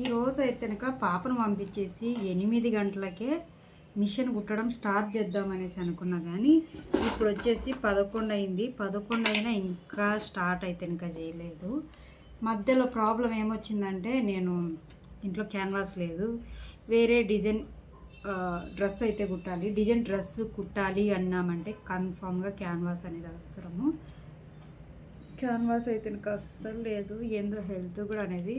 ఈరోజు అయితే కనుక పాపను పంపించేసి ఎనిమిది గంటలకే మిషన్ కుట్టడం స్టార్ట్ చేద్దాం అనేసి అనుకున్నా కానీ ఇప్పుడు వచ్చేసి పదకొండు అయింది పదకొండు అయినా ఇంకా స్టార్ట్ అయితే ఇంకా చేయలేదు. మధ్యలో ప్రాబ్లం ఏమొచ్చిందంటే నేను ఇంట్లో క్యాన్వాస్ లేదు. వేరే డిజైన్ డ్రెస్ అయితే కుట్టాలి. డిజైన్ డ్రెస్ కుట్టాలి అన్నామంటే కన్ఫామ్గా క్యాన్వాస్ అనేది అవసరము. క్యాన్వాస్ అయితే నాకు అస్సలు లేదు. ఏందో హెల్త్ కూడా అనేది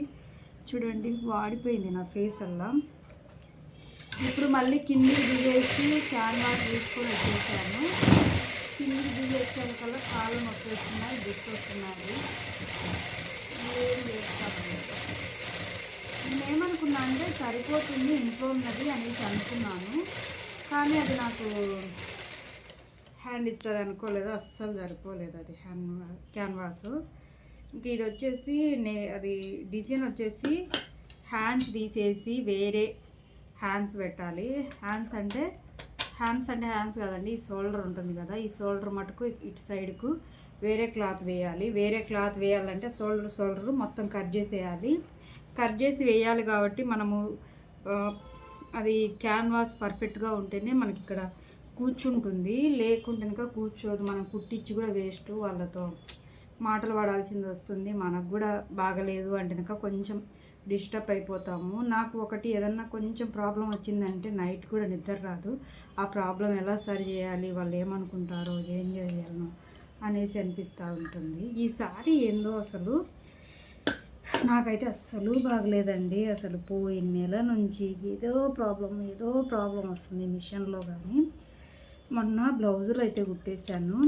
చూడండి వాడిపోయింది నా ఫేస్ అలా. ఇప్పుడు మళ్ళీ కిందికి దిగేసి క్యాన్వాస్ తీసుకొని వచ్చేసాను. కిందికి దిగేసాను కల్లా కాళ్ళు నొప్పి వస్తున్నాయి దిక్కు వస్తున్నాయి. ఏం చేస్తాను నేనేమనుకున్నా అంటే సరిపోతుంది ఇంట్లో ఉన్నది అనేసి అనుకున్నాను. కానీ అది నాకు హ్యాండ్ ఇచ్చేది అనుకోలేదు అస్సలు సరిపోలేదు అది హ్యాండ్ క్యాన్వాస్. ఇంక ఇది వచ్చేసి నే అది డిజైన్ వచ్చేసి హ్యాండ్స్ తీసేసి వేరే హ్యాండ్స్ పెట్టాలి. హ్యాండ్స్ అంటే హ్యాండ్స్ అంటే హ్యాండ్స్ కదండి. ఈ షోల్డర్ ఉంటుంది కదా. ఈ షోల్డర్ మటుకు ఇటు సైడ్కు వేరే క్లాత్ వేయాలి. వేరే క్లాత్ వేయాలంటే షోల్డర్ షోల్డర్ మొత్తం కట్ చేసేయాలి. కట్ చేసి వేయాలి కాబట్టి మనము అది క్యాన్వాస్ పర్ఫెక్ట్గా ఉంటేనే మనకి ఇక్కడ కూర్చుంటుంది. లేకుంటే కనుక కూర్చోదు. మనం కుట్టించి కూడా వేస్ట్ వాళ్ళతో. మాటలు పడాల్సింది వస్తుంది. మనకు కూడా బాగలేదు అంటే కనుక కొంచెం డిస్టర్బ్ అయిపోతాము. నాకు ఒకటి ఏదన్నా కొంచెం ప్రాబ్లం వచ్చిందంటే నైట్ కూడా నిద్ర రాదు. ఆ ప్రాబ్లం ఎలా సరి చేయాలి? వాళ్ళు ఏమనుకుంటారో? ఏం చేయాలనో అనేసి అనిపిస్తూ ఉంటుంది. ఈసారి ఏందో అసలు నాకైతే అస్సలు బాగలేదండి. అసలు పోయిన నెల నుంచి ఏదో ప్రాబ్లం ఏదో ప్రాబ్లం వస్తుంది మిషన్లో కానీ మొన్న బ్లౌజులు అయితే కుట్టేశాను.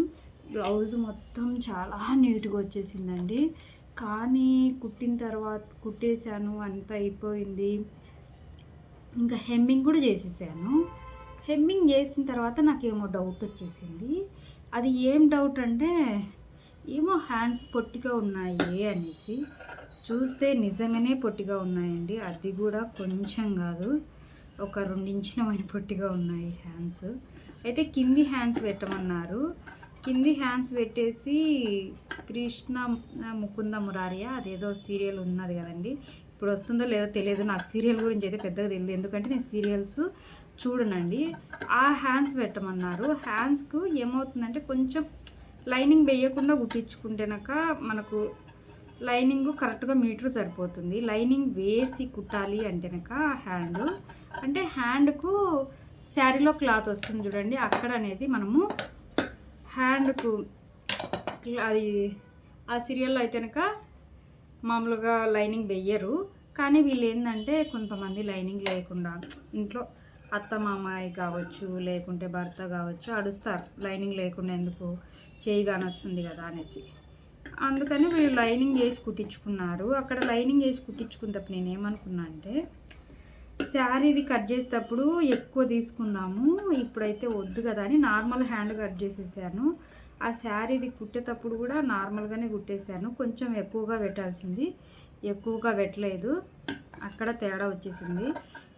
బ్లౌజ్ మొత్తం చాలా నీట్గా వచ్చేసిందండి. కానీ కుట్టిన తర్వాత కుట్టేశాను అంత అయిపోయింది. ఇంకా హెమ్మింగ్ కూడా చేసేసాను. హెమ్మింగ్ చేసిన తర్వాత నాకేమో డౌట్ వచ్చేసింది. అది ఏం డౌట్ అంటే ఏమో హ్యాండ్స్ పొట్టిగా ఉన్నాయి అనేసి. చూస్తే నిజంగానే పొట్టిగా ఉన్నాయండి. అది కూడా కొంచెం కాదు. ఒక రెండించిన పొట్టిగా ఉన్నాయి హ్యాండ్స్. అయితే కింది హ్యాండ్స్ పెట్టమన్నారు. కింది హ్యాండ్స్ పెట్టేసి కృష్ణ ముకుంద మురారియా అదేదో సీరియల్ ఉన్నది కదండి. ఇప్పుడు వస్తుందో లేదో తెలియదు. నాకు సీరియల్ గురించి అయితే పెద్దగా తెలియదు. ఎందుకంటే నేను సీరియల్స్ చూడనండి. ఆ హ్యాండ్స్ పెట్టమన్నారు. హ్యాండ్స్కు ఏమవుతుందంటే కొంచెం లైనింగ్ వేయకుండా కుట్టించుకుంటేనక మనకు లైనింగ్ కరెక్ట్గా మీటర్ సరిపోతుంది. లైనింగ్ వేసి కుట్టాలి అంటేనక హ్యాండ్. అంటే హ్యాండ్కు శారీలో క్లాత్ వస్తుంది చూడండి. అక్కడ అనేది మనము హ్యాండ్కు అది ఆ సీరియల్లో అయితేనక మామూలుగా లైనింగ్ వెయ్యరు. కానీ వీళ్ళు ఏంటంటే కొంతమంది లైనింగ్ లేకుండా ఇంట్లో అత్త మామాయి కావచ్చు లేకుంటే భర్త కావచ్చు అడుస్తారు. లైనింగ్ లేకుండా ఎందుకు? చేయి కానొస్తుంది కదా అనేసి. అందుకని వీళ్ళు లైనింగ్ వేసి కుట్టించుకున్నారు. అక్కడ లైనింగ్ వేసి కుట్టించుకున్నప్పుడు నేను ఏమనుకున్నా అంటే శారీది కట్ చేసేటప్పుడు ఎక్కువ తీసుకుందాము. ఇప్పుడైతే వద్దు కదా అని నార్మల్ హ్యాండ్ కట్ చేసేసాను. ఆ శారీది కుట్టేటప్పుడు కూడా నార్మల్గానే కుట్టేశాను కొంచెం ఎక్కువగా పెట్టాల్సింది. ఎక్కువగా పెట్టలేదు. అక్కడ తేడా వచ్చేసింది.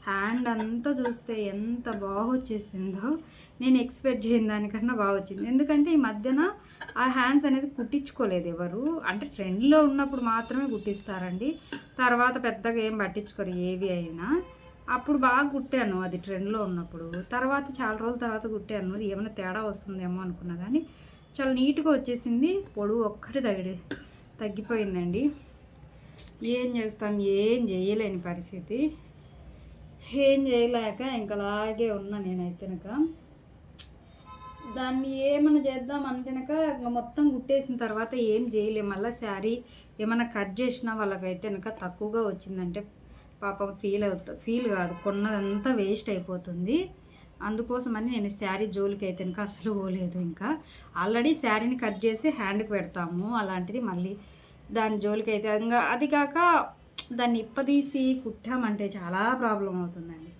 హ్యాండ్ అంతా చూస్తే ఎంత బాగా వచ్చేసిందో. నేను ఎక్స్పెక్ట్ చేయని దానికన్నా బాగా వచ్చింది. ఎందుకంటే ఈ మధ్యన ఆ హ్యాండ్స్ అనేది కుట్టించుకోలేదు ఎవరు. అంటే ట్రెండ్లో ఉన్నప్పుడు మాత్రమే కుట్టిస్తారండి. తర్వాత పెద్దగా ఏం పట్టించుకోరు ఏవి అయినా. అప్పుడు బాగా కుట్టాను అది ట్రెండ్లో ఉన్నప్పుడు. తర్వాత చాలా రోజుల తర్వాత కుట్టాను. అది ఏమైనా తేడా వస్తుందేమో అనుకున్నా కానీ చాలా నీట్గా వచ్చేసింది. పొడవు ఒక్కటి తగ్గి తగ్గిపోయిందండి. ఏం చేస్తాం? ఏం చేయలేని పరిస్థితి. ఏం చేయలేక ఇంకా అలాగే ఉన్నా నేనైతే కనుక దాన్ని ఏమైనా చేద్దాం అంటేనక ఇంకా మొత్తం కుట్టేసిన తర్వాత ఏం చేయలేం. మళ్ళీ శారీ ఏమైనా కట్ చేసినా వాళ్ళకైతే కనుక తక్కువగా వచ్చిందంటే పాపం ఫీల్ అవుతా ఫీల్ కాదు. కొన్నదంతా వేస్ట్ అయిపోతుంది. అందుకోసమని నేను శారీ జోలికి అయితే ఇంకా అసలు పోలేదు ఇంకా. ఆల్రెడీ శారీని కట్ చేసి హ్యాండ్కి పెడతాము. అలాంటిది మళ్ళీ దాని జోలికి అయితే ఇంకా అది కాక దాన్ని ఇప్పదీసి కుట్టామంటే చాలా ప్రాబ్లం అవుతుందండి.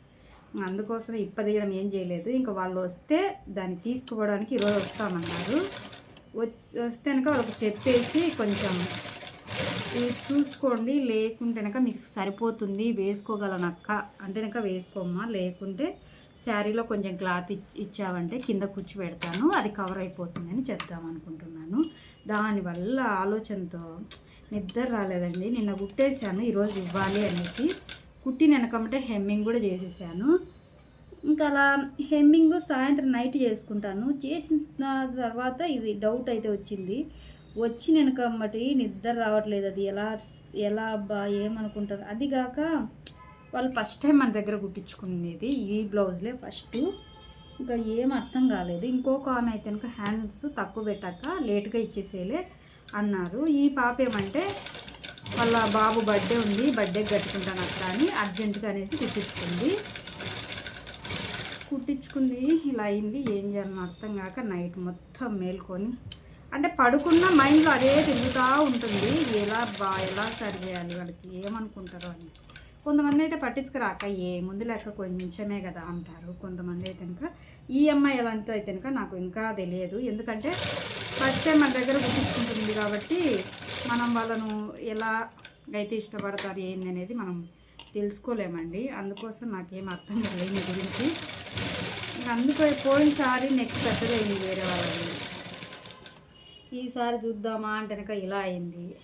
అందుకోసం ఇప్పదీయడం ఏం చేయలేదు. ఇంకా వాళ్ళు వస్తే దాన్ని తీసుకోవడానికి ఈరోజు వస్తామన్నారు. వచ్చి వస్తే కనుక వాళ్ళకి చెప్పేసి కొంచెం ఇది చూసుకోండి లేకుంటే కనుక మీకు సరిపోతుంది వేసుకోగలనక్క. అంటే కనుక వేసుకోమ్మా లేకుంటే శారీలో కొంచెం క్లాత్ ఇచ్చావంటే కింద కూర్చి పెడతాను అది కవర్ అయిపోతుందని చెప్దాం అనుకుంటున్నాను. దానివల్ల ఆలోచనతో నిద్ర రాలేదండి. నిన్న గుట్టేశాను ఈరోజు ఇవ్వాలి అనేసి. కుట్టిన వెనకమ్మటే హెమ్మింగ్ కూడా చేసేసాను. ఇంకా అలా హెమ్మింగ్ సాయంత్రం నైట్ చేసుకుంటాను. చేసిన తర్వాత ఇది డౌట్ అయితే వచ్చింది. వచ్చి వెనకమ్మటి నిద్ర రావట్లేదు అది. ఎలా ఎలా బా ఏమనుకుంటారు? అది కాక వాళ్ళు ఫస్ట్ టైం మన దగ్గర కుట్టించుకునేది ఈ బ్లౌజ్లే ఫస్ట్. ఇంకా ఏం అర్థం కాలేదు. ఇంకొక ఆమె అయితే కనుక హ్యాండ్స్ తక్కువ పెట్టాక లేట్గా ఇచ్చేసేలే అన్నారు. ఈ పాప ఏమంటే వాళ్ళ బాబు బర్త్డే ఉంది బర్త్డేకి కట్టుకుంటాను అక్క అని అర్జెంటుగా అనేసి కుట్టించుకుంది. కుట్టించుకుంది. ఇలా అయింది. ఏం చేయాలని అర్థం కాక నైట్ మొత్తం మేల్కొని అంటే పడుకున్న మైండ్లో అదే తిరుగుతూ ఉంటుంది. ఎలా బా ఎలా సరి చేయాలి వాళ్ళకి ఏమనుకుంటారో అనేసి. కొంతమంది అయితే పట్టించుకురాక ఏ ముందు లేక కొంచెమే కదా అంటారు. కొంతమంది అయితే కనుక ఈ అమ్మాయి ఎలాంటిదో అయితే కనుక నాకు ఇంకా తెలియదు. ఎందుకంటే ఫస్ట్ టైం మన దగ్గర గుర్తించుకుంటుంది కాబట్టి మనం వాళ్ళను ఎలా అయితే ఇష్టపడతారు ఏంది అనేది మనం తెలుసుకోలేమండి. అందుకోసం నాకేం అర్థం కాలేదు మీ గురించి. అందుకో అందుకు పోయినసారి నెక్స్ట్ పెద్దగా అయింది వేరే వాళ్ళని ఈసారి చూద్దామా అంటే ఇలా అయింది.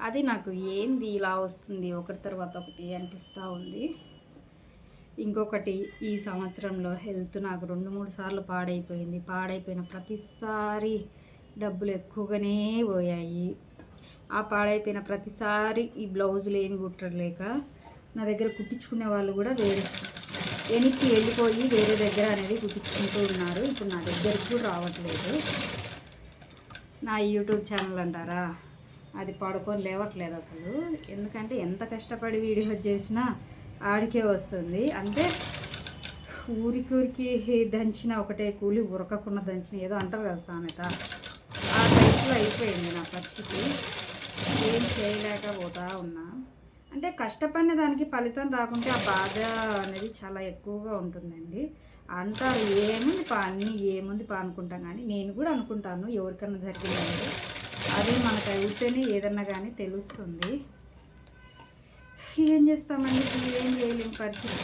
అది నాకు ఏంది ఇలా వస్తుంది? ఒకటి తర్వాత ఒకటి అనిపిస్తూ ఉంది. ఇంకొకటి ఈ సంవత్సరంలో హెల్త్ నాకు రెండు మూడు సార్లు పాడైపోయింది. పాడైపోయిన ప్రతిసారి డబ్బులు ఎక్కువగానే పోయాయి. ఆ పాడైపోయిన ప్రతిసారి ఈ బ్లౌజులు ఏమి కుట్టలేక నా దగ్గర కుట్టించుకునే వాళ్ళు కూడా వేరే వెనక్కి వెళ్ళిపోయి వేరే దగ్గర అనేది కుట్టించుకుంటూ ఉన్నారు. ఇప్పుడు నా దగ్గరకు కూడా రావట్లేదు. నా యూట్యూబ్ ఛానల్ అంటారా? అది పడుకొని లేవట్లేదు అసలు. ఎందుకంటే ఎంత కష్టపడి వీడియో చేసినా ఆడికే వస్తుంది. అంటే ఊరికి ఊరికి దంచిన ఒకటే కూలి ఉరకకుండా దంచిన ఏదో అంటారు కదా సామెత. ఆ టైప్లో అయిపోయింది నా పరిస్థితి. ఏం చేయలేకపోతా ఉన్నా. అంటే కష్టపడిన దానికి ఫలితం రాకుంటే ఆ బాధ అనేది చాలా ఎక్కువగా ఉంటుందండి. అంటారు ఏముంది పా అన్నీ ఏముంది పా అనుకుంటాం కానీ నేను కూడా అనుకుంటాను ఎవరికన్నా జరిగిందంటే అదే మనకు అయితేనే ఏదన్నా కానీ తెలుస్తుంది. ఏం చేస్తామండి? ఇప్పుడు ఏం చేయలేము పరిస్థితి.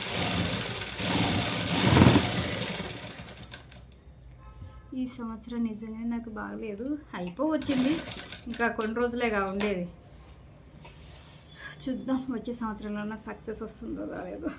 ఈ సంవత్సరం నిజంగానే నాకు బాగలేదు. అయిపో వచ్చింది ఇంకా కొన్ని రోజులేగా ఉండేది. చూద్దాం వచ్చే సంవత్సరంలో సక్సెస్ వస్తుందో రాలేదో.